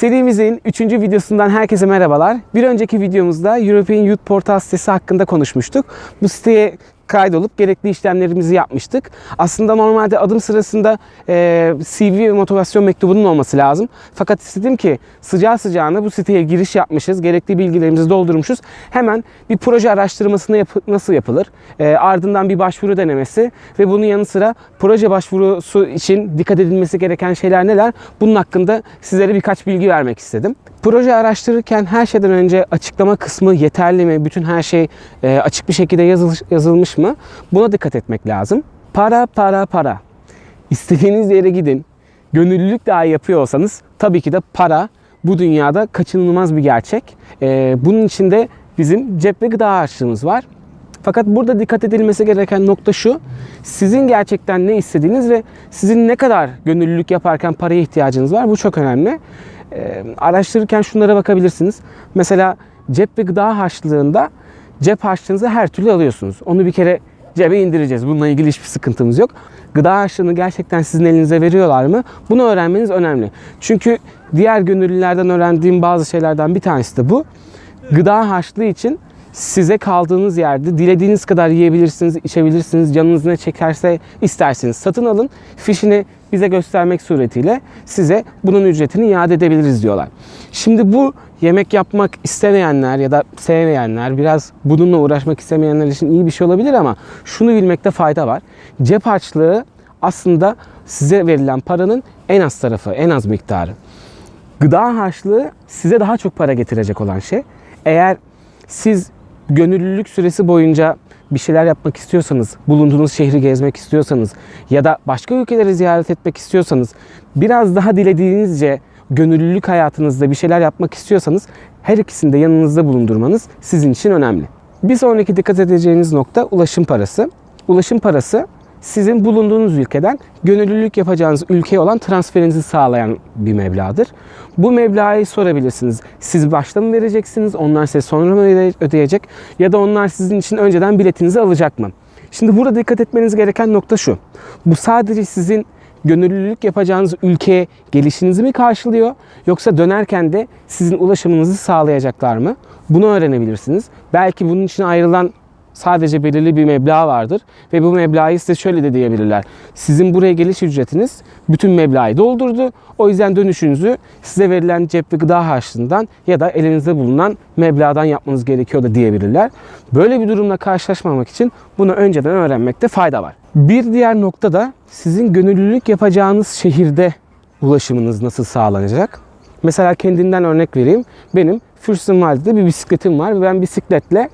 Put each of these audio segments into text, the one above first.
Serimizin 3. videosundan herkese merhabalar. Bir önceki videomuzda European Youth Portal sitesi hakkında konuşmuştuk. Bu siteye kaydolup gerekli işlemlerimizi yapmıştık. Aslında normalde adım sırasında e, CV ve motivasyon mektubunun olması lazım. Fakat istedim ki sıcağı sıcağına bu siteye giriş yapmışız, gerekli bilgilerimizi doldurmuşuz. Hemen bir proje araştırmasını yap- nasıl yapılır, e, ardından bir başvuru denemesi ve bunun yanı sıra proje başvurusu için dikkat edilmesi gereken şeyler neler? Bunun hakkında sizlere birkaç bilgi vermek istedim. Proje araştırırken her şeyden önce açıklama kısmı yeterli mi? Bütün her şey e, açık bir şekilde yazılmış, yazılmış mı? Buna dikkat etmek lazım. Para, para, para. İstediğiniz yere gidin. Gönüllülük dahi yapıyor olsanız tabii ki de para bu dünyada kaçınılmaz bir gerçek. E, bunun içinde bizim cep ve gıda harçlığımız var. Fakat burada dikkat edilmesi gereken nokta şu. Sizin gerçekten ne istediğiniz ve sizin ne kadar gönüllülük yaparken paraya ihtiyacınız var. Bu çok önemli. Ee, araştırırken şunlara bakabilirsiniz. Mesela cep ve gıda harçlığında cep harçlığınızı her türlü alıyorsunuz. Onu bir kere cebe indireceğiz. Bununla ilgili hiçbir sıkıntımız yok. Gıda harçlığını gerçekten sizin elinize veriyorlar mı? Bunu öğrenmeniz önemli. Çünkü diğer gönüllülerden öğrendiğim bazı şeylerden bir tanesi de bu. Gıda harçlığı için size kaldığınız yerde dilediğiniz kadar yiyebilirsiniz, içebilirsiniz. Canınız ne çekerse isterseniz satın alın. Fişini bize göstermek suretiyle size bunun ücretini iade edebiliriz diyorlar. Şimdi bu yemek yapmak istemeyenler ya da sevmeyenler, biraz bununla uğraşmak istemeyenler için iyi bir şey olabilir ama şunu bilmekte fayda var. Cep harçlığı aslında size verilen paranın en az tarafı, en az miktarı. Gıda harçlığı size daha çok para getirecek olan şey. Eğer siz gönüllülük süresi boyunca bir şeyler yapmak istiyorsanız, bulunduğunuz şehri gezmek istiyorsanız ya da başka ülkeleri ziyaret etmek istiyorsanız, biraz daha dilediğinizce gönüllülük hayatınızda bir şeyler yapmak istiyorsanız her ikisini de yanınızda bulundurmanız sizin için önemli. Bir sonraki dikkat edeceğiniz nokta ulaşım parası. Ulaşım parası sizin bulunduğunuz ülkeden gönüllülük yapacağınız ülkeye olan transferinizi sağlayan bir meblağdır. Bu meblağı sorabilirsiniz. Siz başta mı vereceksiniz, onlar size sonra mı öde- ödeyecek ya da onlar sizin için önceden biletinizi alacak mı? Şimdi burada dikkat etmeniz gereken nokta şu. Bu sadece sizin gönüllülük yapacağınız ülkeye gelişinizi mi karşılıyor yoksa dönerken de sizin ulaşımınızı sağlayacaklar mı? Bunu öğrenebilirsiniz. Belki bunun için ayrılan sadece belirli bir meblağ vardır ve bu meblağı size şöyle de diyebilirler. Sizin buraya geliş ücretiniz bütün meblağı doldurdu. O yüzden dönüşünüzü size verilen cep ve gıda harçlığından ya da elinizde bulunan meblağdan yapmanız gerekiyor da diyebilirler. Böyle bir durumla karşılaşmamak için bunu önceden öğrenmekte fayda var. Bir diğer nokta da sizin gönüllülük yapacağınız şehirde ulaşımınız nasıl sağlanacak? Mesela kendimden örnek vereyim. Benim Fürstenwalde'de bir bisikletim var ve ben bisikletle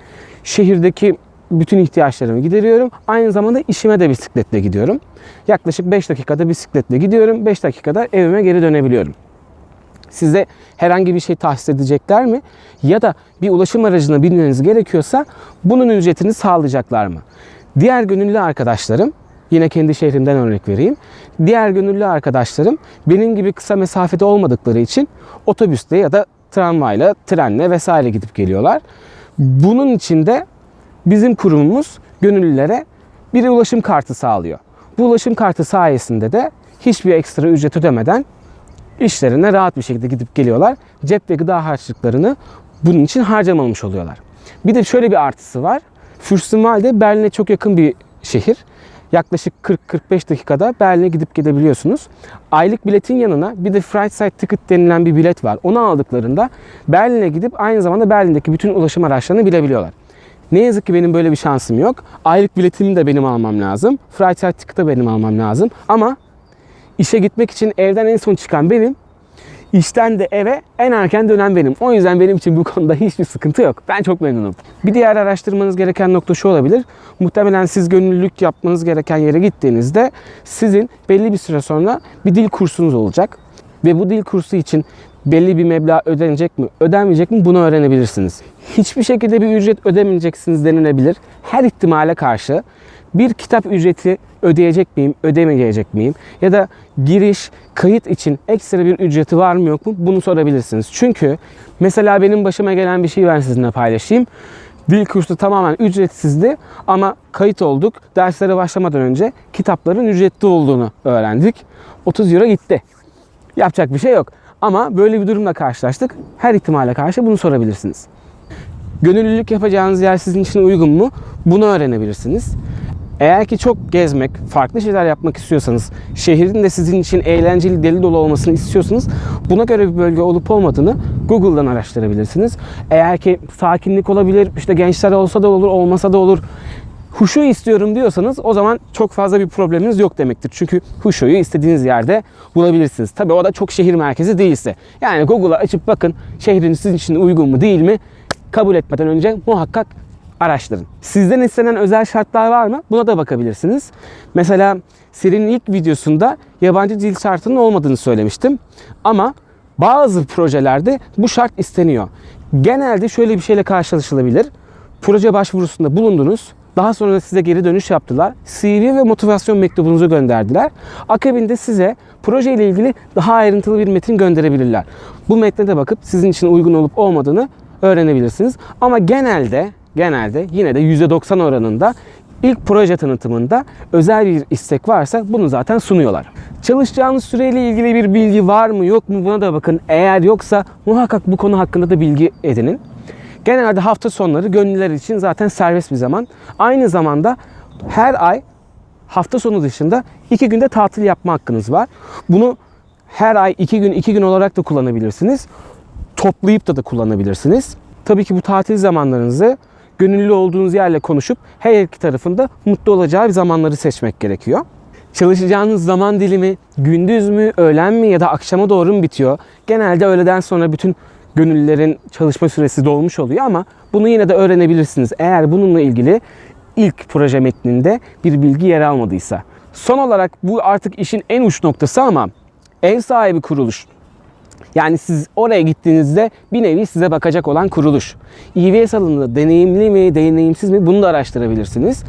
şehirdeki bütün ihtiyaçlarımı gideriyorum. Aynı zamanda işime de bisikletle gidiyorum. Yaklaşık 5 dakikada bisikletle gidiyorum. 5 dakikada evime geri dönebiliyorum. Size herhangi bir şey tahsis edecekler mi? Ya da bir ulaşım aracına binmeniz gerekiyorsa bunun ücretini sağlayacaklar mı? Diğer gönüllü arkadaşlarım, yine kendi şehrimden örnek vereyim. Diğer gönüllü arkadaşlarım benim gibi kısa mesafede olmadıkları için otobüste ya da tramvayla, trenle vesaire gidip geliyorlar. Bunun için de bizim kurumumuz gönüllülere bir ulaşım kartı sağlıyor. Bu ulaşım kartı sayesinde de hiçbir ekstra ücret ödemeden işlerine rahat bir şekilde gidip geliyorlar. Cep ve gıda harçlıklarını bunun için harcamamış oluyorlar. Bir de şöyle bir artısı var. Fürstenwalde Berlin'e çok yakın bir şehir. Yaklaşık 40-45 dakikada Berlin'e gidip gidebiliyorsunuz. Aylık biletin yanına bir de Freizeit Ticket denilen bir bilet var. Onu aldıklarında Berlin'e gidip aynı zamanda Berlin'deki bütün ulaşım araçlarını bilebiliyorlar. Ne yazık ki benim böyle bir şansım yok. Aylık biletimi de benim almam lazım. Freizeit Ticket'ı benim almam lazım. Ama İşe gitmek için evden en son çıkan benim. İşten de eve en erken dönen benim. O yüzden benim için bu konuda hiçbir sıkıntı yok. Ben çok memnunum. Bir diğer araştırmanız gereken nokta şu olabilir. Muhtemelen siz gönüllülük yapmanız gereken yere gittiğinizde sizin belli bir süre sonra bir dil kursunuz olacak. Ve bu dil kursu için belli bir meblağ ödenecek mi, ödenmeyecek mi bunu öğrenebilirsiniz. Hiçbir şekilde bir ücret ödemeyeceksiniz denilebilir. Her ihtimale karşı bir kitap ücreti ödeyecek miyim, ödemeyecek miyim? Ya da giriş, kayıt için ekstra bir ücreti var mı yok mu? Bunu sorabilirsiniz. Çünkü mesela benim başıma gelen bir şey ben sizinle paylaşayım. Dil kursu tamamen ücretsizdi ama kayıt olduk. Derslere başlamadan önce kitapların ücretli olduğunu öğrendik. 30 euro gitti. Yapacak bir şey yok. Ama böyle bir durumla karşılaştık. Her ihtimale karşı bunu sorabilirsiniz. Gönüllülük yapacağınız yer sizin için uygun mu? Bunu öğrenebilirsiniz. Eğer ki çok gezmek, farklı şeyler yapmak istiyorsanız, şehrin de sizin için eğlenceli, deli dolu olmasını istiyorsanız buna göre bir bölge olup olmadığını Google'dan araştırabilirsiniz. Eğer ki sakinlik olabilir, işte gençler olsa da olur, olmasa da olur. Huşu istiyorum diyorsanız o zaman çok fazla bir probleminiz yok demektir. Çünkü huşuyu istediğiniz yerde bulabilirsiniz. Tabi o da çok şehir merkezi değilse. Yani Google'a açıp bakın şehriniz sizin için uygun mu değil mi? Kabul etmeden önce muhakkak araştırın. Sizden istenen özel şartlar var mı? Buna da bakabilirsiniz. Mesela serinin ilk videosunda yabancı dil şartının olmadığını söylemiştim. Ama bazı projelerde bu şart isteniyor. Genelde şöyle bir şeyle karşılaşılabilir. Proje başvurusunda bulundunuz. Daha sonra size geri dönüş yaptılar. CV ve motivasyon mektubunuzu gönderdiler. Akabinde size proje ile ilgili daha ayrıntılı bir metin gönderebilirler. Bu metne de bakıp sizin için uygun olup olmadığını öğrenebilirsiniz. Ama genelde genelde yine de %90 oranında ilk proje tanıtımında özel bir istek varsa bunu zaten sunuyorlar. Çalışacağınız süreyle ilgili bir bilgi var mı yok mu buna da bakın. Eğer yoksa muhakkak bu konu hakkında da bilgi edinin. Genelde hafta sonları gönüllüler için zaten serbest bir zaman. Aynı zamanda her ay hafta sonu dışında iki günde tatil yapma hakkınız var. Bunu her ay iki gün iki gün olarak da kullanabilirsiniz. Toplayıp da da kullanabilirsiniz. Tabii ki bu tatil zamanlarınızı gönüllü olduğunuz yerle konuşup her iki tarafında mutlu olacağı bir zamanları seçmek gerekiyor. Çalışacağınız zaman dilimi gündüz mü, öğlen mi ya da akşama doğru mu bitiyor? Genelde öğleden sonra bütün gönüllülerin çalışma süresi dolmuş oluyor ama bunu yine de öğrenebilirsiniz. Eğer bununla ilgili ilk proje metninde bir bilgi yer almadıysa. Son olarak bu artık işin en uç noktası ama ev sahibi kuruluş yani siz oraya gittiğinizde bir nevi size bakacak olan kuruluş. EVS alanında deneyimli mi, deneyimsiz mi bunu da araştırabilirsiniz.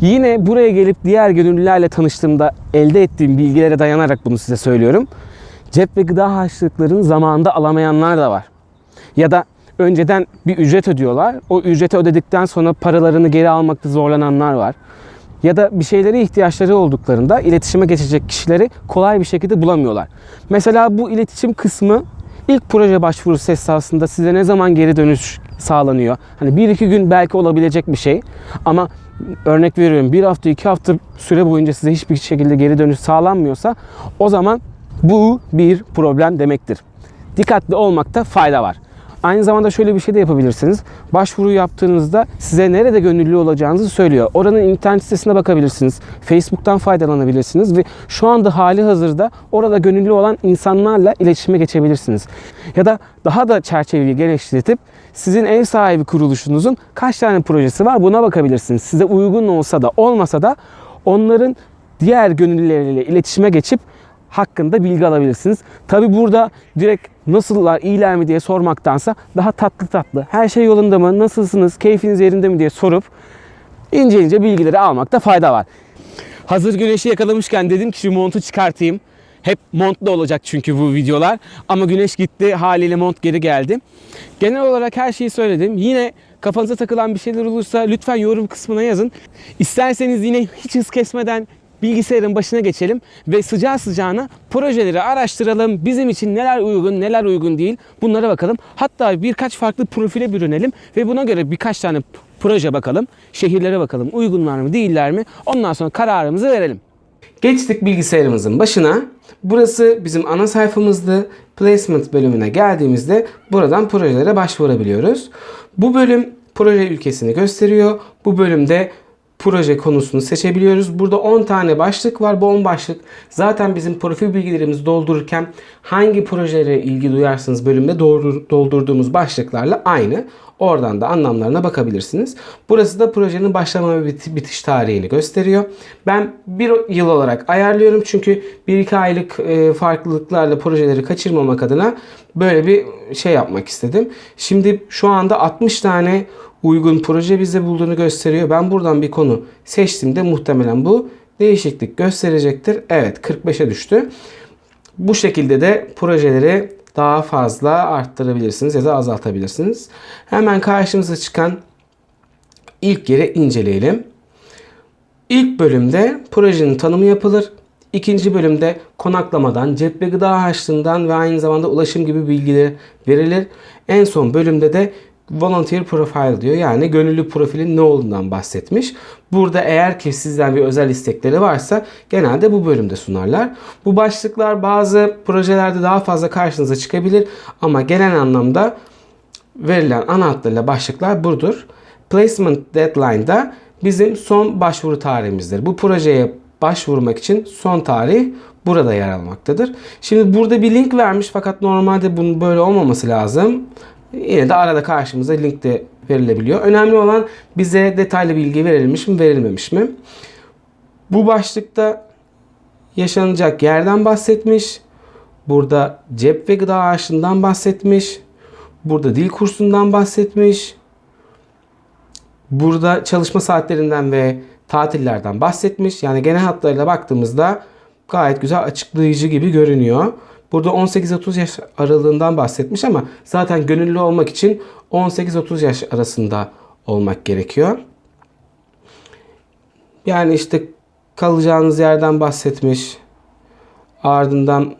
Yine buraya gelip diğer gönüllülerle tanıştığımda elde ettiğim bilgilere dayanarak bunu size söylüyorum. Cep ve gıda harçlıklarını zamanında alamayanlar da var. Ya da önceden bir ücret ödüyorlar. O ücreti ödedikten sonra paralarını geri almakta zorlananlar var ya da bir şeylere ihtiyaçları olduklarında iletişime geçecek kişileri kolay bir şekilde bulamıyorlar. Mesela bu iletişim kısmı ilk proje başvurusu esasında size ne zaman geri dönüş sağlanıyor? Hani bir iki gün belki olabilecek bir şey ama örnek veriyorum bir hafta iki hafta süre boyunca size hiçbir şekilde geri dönüş sağlanmıyorsa o zaman bu bir problem demektir. Dikkatli olmakta fayda var. Aynı zamanda şöyle bir şey de yapabilirsiniz. Başvuru yaptığınızda size nerede gönüllü olacağınızı söylüyor. Oranın internet sitesine bakabilirsiniz. Facebook'tan faydalanabilirsiniz ve şu anda hali hazırda orada gönüllü olan insanlarla iletişime geçebilirsiniz. Ya da daha da çerçeveyi genişletip sizin ev sahibi kuruluşunuzun kaç tane projesi var buna bakabilirsiniz. Size uygun olsa da olmasa da onların diğer gönüllüleriyle iletişime geçip hakkında bilgi alabilirsiniz. Tabi burada direkt nasıllar, iyiler mi diye sormaktansa daha tatlı tatlı, her şey yolunda mı, nasılsınız, keyfiniz yerinde mi diye sorup ince ince bilgileri almakta fayda var. Hazır güneşi yakalamışken dedim ki şu montu çıkartayım. Hep montlu olacak çünkü bu videolar. Ama güneş gitti haliyle mont geri geldi. Genel olarak her şeyi söyledim. Yine kafanıza takılan bir şeyler olursa lütfen yorum kısmına yazın. İsterseniz yine hiç hız kesmeden bilgisayarın başına geçelim ve sıcağı sıcağına projeleri araştıralım. Bizim için neler uygun, neler uygun değil bunlara bakalım. Hatta birkaç farklı profile bürünelim ve buna göre birkaç tane proje bakalım. Şehirlere bakalım. Uygunlar mı, değiller mi? Ondan sonra kararımızı verelim. Geçtik bilgisayarımızın başına. Burası bizim ana sayfamızdı. Placement bölümüne geldiğimizde buradan projelere başvurabiliyoruz. Bu bölüm proje ülkesini gösteriyor. Bu bölümde proje konusunu seçebiliyoruz. Burada 10 tane başlık var. Bu 10 başlık zaten bizim profil bilgilerimizi doldururken hangi projelere ilgi duyarsınız bölümde doldurduğumuz başlıklarla aynı. Oradan da anlamlarına bakabilirsiniz. Burası da projenin başlama ve bitiş tarihini gösteriyor. Ben bir yıl olarak ayarlıyorum çünkü 1-2 aylık e, farklılıklarla projeleri kaçırmamak adına böyle bir şey yapmak istedim. Şimdi şu anda 60 tane uygun proje bize bulduğunu gösteriyor. Ben buradan bir konu seçtiğimde muhtemelen bu değişiklik gösterecektir. Evet 45'e düştü. Bu şekilde de projeleri daha fazla arttırabilirsiniz ya da azaltabilirsiniz. Hemen karşımıza çıkan ilk yeri inceleyelim. İlk bölümde projenin tanımı yapılır. İkinci bölümde konaklamadan, cep ve gıda harçlığından ve aynı zamanda ulaşım gibi bilgiler verilir. En son bölümde de volunteer profile diyor. Yani gönüllü profilin ne olduğundan bahsetmiş. Burada eğer ki sizden bir özel istekleri varsa genelde bu bölümde sunarlar. Bu başlıklar bazı projelerde daha fazla karşınıza çıkabilir ama genel anlamda verilen ana hatlarıyla başlıklar budur. Placement deadline'da bizim son başvuru tarihimizdir. Bu projeye başvurmak için son tarih burada yer almaktadır. Şimdi burada bir link vermiş fakat normalde bunun böyle olmaması lazım. Yine de arada karşımıza link de verilebiliyor. Önemli olan bize detaylı bilgi verilmiş mi verilmemiş mi? Bu başlıkta yaşanacak yerden bahsetmiş. Burada cep ve gıda harçlığından bahsetmiş. Burada dil kursundan bahsetmiş. Burada çalışma saatlerinden ve tatillerden bahsetmiş. Yani genel hatlarıyla baktığımızda gayet güzel açıklayıcı gibi görünüyor. Burada 18-30 yaş aralığından bahsetmiş ama zaten gönüllü olmak için 18-30 yaş arasında olmak gerekiyor. Yani işte kalacağınız yerden bahsetmiş. Ardından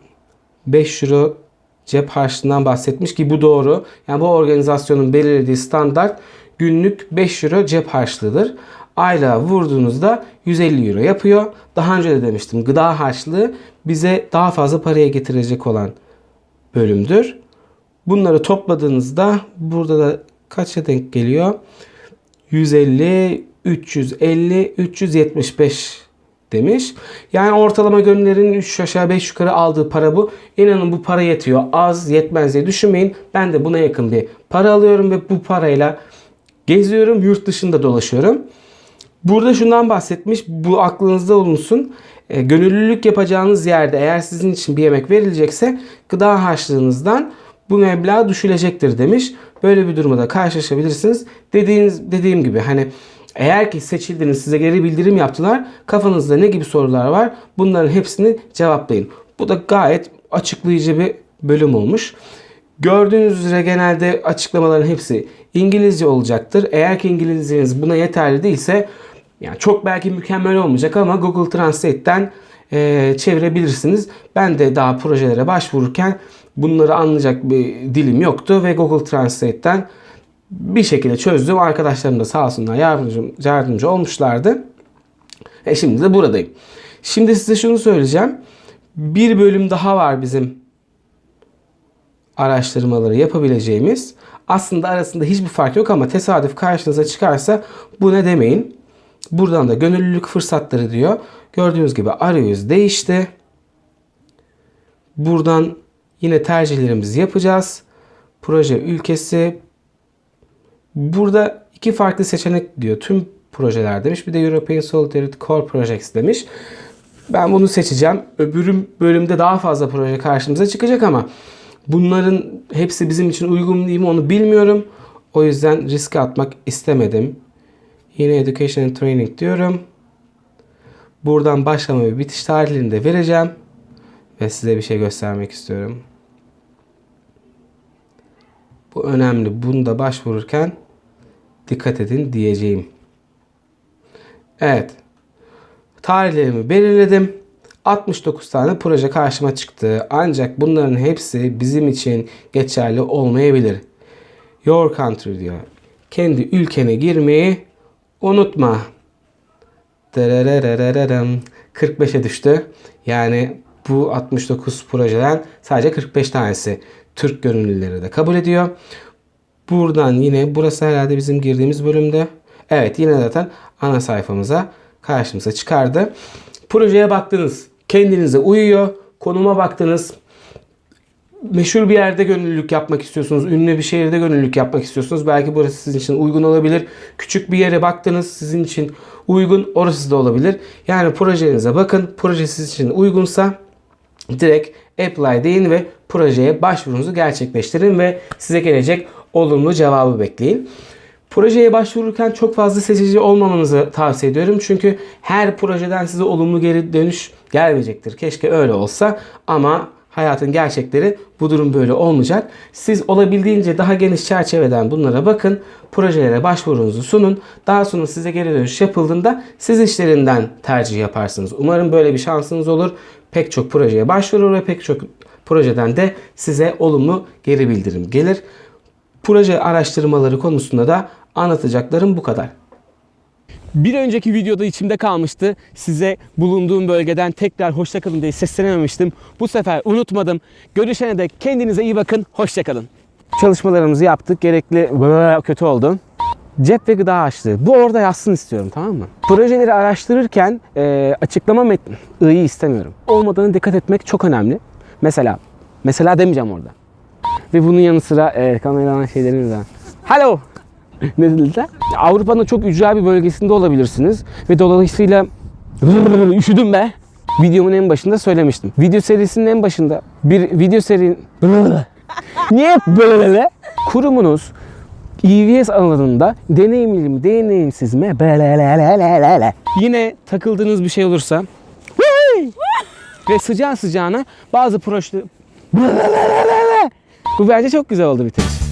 5 euro cep harçlığından bahsetmiş ki bu doğru. Yani bu organizasyonun belirlediği standart günlük 5 euro cep harçlığıdır. Aylığa vurduğunuzda 150 euro yapıyor. Daha önce de demiştim gıda harçlığı bize daha fazla paraya getirecek olan bölümdür. Bunları topladığınızda burada da kaça denk geliyor? 150, 350, 375 demiş. Yani ortalama gönüllerin 3 aşağı 5 yukarı aldığı para bu. İnanın bu para yetiyor. Az yetmez diye düşünmeyin. Ben de buna yakın bir para alıyorum ve bu parayla geziyorum. Yurt dışında dolaşıyorum. Burada şundan bahsetmiş. Bu aklınızda olunsun. E, gönüllülük yapacağınız yerde eğer sizin için bir yemek verilecekse gıda harçlığınızdan bu meblağ düşülecektir demiş. Böyle bir durumda karşılaşabilirsiniz. Dediğiniz dediğim gibi hani eğer ki seçildiniz size geri bildirim yaptılar. Kafanızda ne gibi sorular var? Bunların hepsini cevaplayın. Bu da gayet açıklayıcı bir bölüm olmuş. Gördüğünüz üzere genelde açıklamaların hepsi İngilizce olacaktır. Eğer ki İngilizceniz buna yeterli değilse yani çok belki mükemmel olmayacak ama Google Translate'ten e, çevirebilirsiniz. Ben de daha projelere başvururken bunları anlayacak bir dilim yoktu ve Google Translate'ten bir şekilde çözdüm. Arkadaşlarım da sağ olsunlar yardımcı, yardımcı olmuşlardı. E şimdi de buradayım. Şimdi size şunu söyleyeceğim. Bir bölüm daha var bizim araştırmaları yapabileceğimiz. Aslında arasında hiçbir fark yok ama tesadüf karşınıza çıkarsa bu ne demeyin. Buradan da gönüllülük fırsatları diyor. Gördüğünüz gibi arayüz değişti. Buradan yine tercihlerimizi yapacağız. Proje ülkesi. Burada iki farklı seçenek diyor. Tüm projeler demiş. Bir de European Solidarity Core Projects demiş. Ben bunu seçeceğim. Öbürüm bölümde daha fazla proje karşımıza çıkacak ama bunların hepsi bizim için uygun değil mi onu bilmiyorum. O yüzden riske atmak istemedim. Yine Education and Training diyorum. Buradan başlama ve bitiş tarihlerini de vereceğim. Ve size bir şey göstermek istiyorum. Bu önemli. Bunu da başvururken dikkat edin diyeceğim. Evet. Tarihlerimi belirledim. 69 tane proje karşıma çıktı. Ancak bunların hepsi bizim için geçerli olmayabilir. Your country diyor. Kendi ülkene girmeyi unutma. 45'e düştü. Yani bu 69 projeden sadece 45 tanesi Türk gönüllüleri de kabul ediyor. Buradan yine burası herhalde bizim girdiğimiz bölümde. Evet yine zaten ana sayfamıza karşımıza çıkardı. Projeye baktınız. Kendinize uyuyor. Konuma baktınız. Meşhur bir yerde gönüllülük yapmak istiyorsunuz. Ünlü bir şehirde gönüllülük yapmak istiyorsunuz. Belki burası sizin için uygun olabilir. Küçük bir yere baktınız sizin için uygun. Orası da olabilir. Yani projenize bakın. Proje sizin için uygunsa direkt apply deyin ve projeye başvurunuzu gerçekleştirin ve size gelecek olumlu cevabı bekleyin. Projeye başvururken çok fazla seçici olmamanızı tavsiye ediyorum. Çünkü her projeden size olumlu geri dönüş gelmeyecektir. Keşke öyle olsa ama hayatın gerçekleri bu durum böyle olmayacak. Siz olabildiğince daha geniş çerçeveden bunlara bakın. Projelere başvurunuzu sunun. Daha sonra size geri dönüş yapıldığında siz işlerinden tercih yaparsınız. Umarım böyle bir şansınız olur. Pek çok projeye başvurur ve pek çok projeden de size olumlu geri bildirim gelir. Proje araştırmaları konusunda da anlatacaklarım bu kadar. Bir önceki videoda içimde kalmıştı. Size bulunduğum bölgeden tekrar hoşçakalın diye seslenememiştim. Bu sefer unutmadım. Görüşene dek kendinize iyi bakın. Hoşçakalın. Çalışmalarımızı yaptık. Gerekli kötü oldu. Cep ve gıda açlığı. Bu orada yazsın istiyorum tamam mı? Projeleri araştırırken e, açıklama metni i'yi istemiyorum. Olmadığını dikkat etmek çok önemli. Mesela, mesela demeyeceğim orada. Ve bunun yanı sıra e, kameraman şeylerimiz var. Hello. ne dediler? Avrupa'nın çok ücra bir bölgesinde olabilirsiniz. Ve dolayısıyla üşüdüm be. Videomun en başında söylemiştim. Video serisinin en başında bir video seri... Niye böyle? Kurumunuz EVS alanında deneyimli mi, deneyimsiz mi? Yine takıldığınız bir şey olursa ve sıcağı sıcağına bazı proje... Bu bence çok güzel oldu bitiriş.